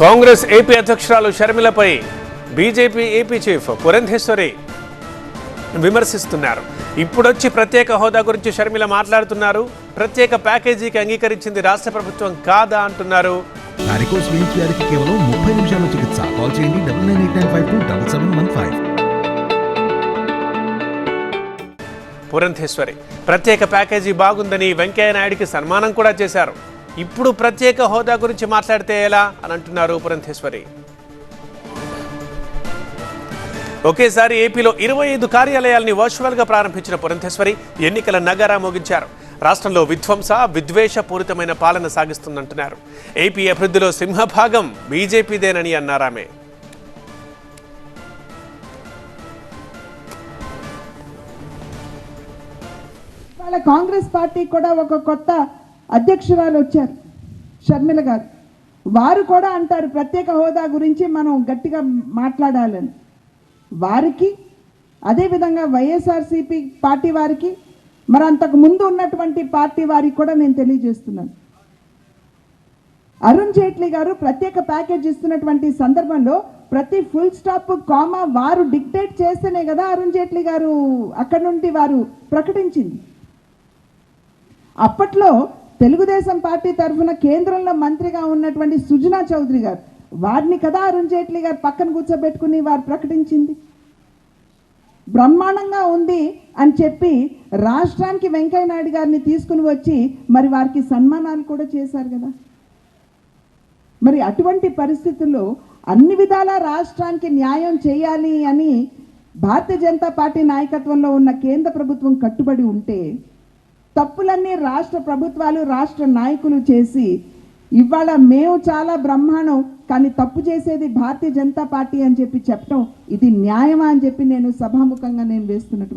Congress AP అధ్యక్షురాలు షర్మిలపై BJP AP chief Purandeswari విమర్శిస్తున్నారు. ఇప్పుడొచ్చి ప్రత్యేక హోదా గురించి షర్మిల మాట్లాడుతున్నారు. ప్రత్యేక ప్యాకేజీకి అంగీకరించింది రాష్ట్ర ప్రభుత్వం కాదా అంటున్నారు. వారికోస్ వెయిన్స్ వ్యాధికి కేవలం ముప్పై నిమిషాల చికిత్స. కాల్ చేయండి double nine eight nine five two double seven one five. Purandeswari ప్రత్యేక ప్యాకేజీ బాగుందని వెంకయ్య నాయుడికి సన్మానం కూడా చేశారు. ఇప్పుడు ప్రత్యేక హోదా గురించి మాట్లాడితే ఎలా అని అంటున్నారు పురంధేశ్వరి. ఒకేసారి ఏపీలో ఇరవై ఐదు కార్యాలయాల్ని వర్చువల్గా ప్రారంభించిన పురంధేశ్వరి ఎన్నికల నగారా మోగించారు. రాష్ట్రంలో విధ్వంస విద్వేషపూరితమైన పాలన సాగిస్తుందంటున్నారు. ఏపీ అభివృద్ధిలో సింహభాగం బీజేపీదేనని అన్నారామె కాంగ్రెస్ పార్టీ కూడా ఒక కొత్త అధ్యక్షురాలు వచ్చారు. షర్మిల గారు. వారు కూడా అంటారు ప్రత్యేక హోదా గురించి మనం గట్టిగా మాట్లాడాలని. వారికి అదేవిధంగా వైఎస్ఆర్సీపీ పార్టీ వారికి మరి అంతకు ముందు ఉన్నటువంటి పార్టీ వారికి కూడా నేను తెలియజేస్తున్నాను. అరుణ్ జైట్లీ గారు ప్రత్యేక ప్యాకేజ్ ఇస్తున్నటువంటి సందర్భంలో ప్రతి ఫుల్ స్టాప్ కామా వారు డిక్టేట్ చేస్తేనే కదా అరుణ్ జైట్లీ గారు అక్కడ నుండి వారు ప్రకటించింది. అప్పట్లో తెలుగుదేశం పార్టీ తరఫున కేంద్రంలో మంత్రిగా ఉన్నటువంటి సుజనా చౌదరి గారు వారిని కదా అరుణ్ జైట్లీ గారు పక్కన కూర్చోబెట్టుకుని వారు ప్రకటించింది? బ్రహ్మాండంగా ఉంది అని చెప్పి రాష్ట్రానికి వెంకయ్య నాయుడు గారిని తీసుకుని వచ్చి మరి వారికి సన్మానాలు కూడా చేశారు కదా? మరి అటువంటి పరిస్థితుల్లో అన్ని విధాల రాష్ట్రానికి న్యాయం చేయాలి అని భారతీయ జనతా పార్టీ నాయకత్వంలో ఉన్న కేంద్ర ప్రభుత్వం కట్టుబడి ఉంటే తప్పులన్నీ రాష్ట్ర ప్రభుత్వాలు రాష్ట్ర నాయకులు చేసి ఇవాళ మేము చాలా బ్రహ్మాండం కానీ తప్పు చేసేది భారతీయ జనతా పార్టీ అని చెప్పి చెప్పడం ఇది న్యాయమా అని చెప్పి నేను సభాముఖంగా నేను వేస్తున్నటువంటి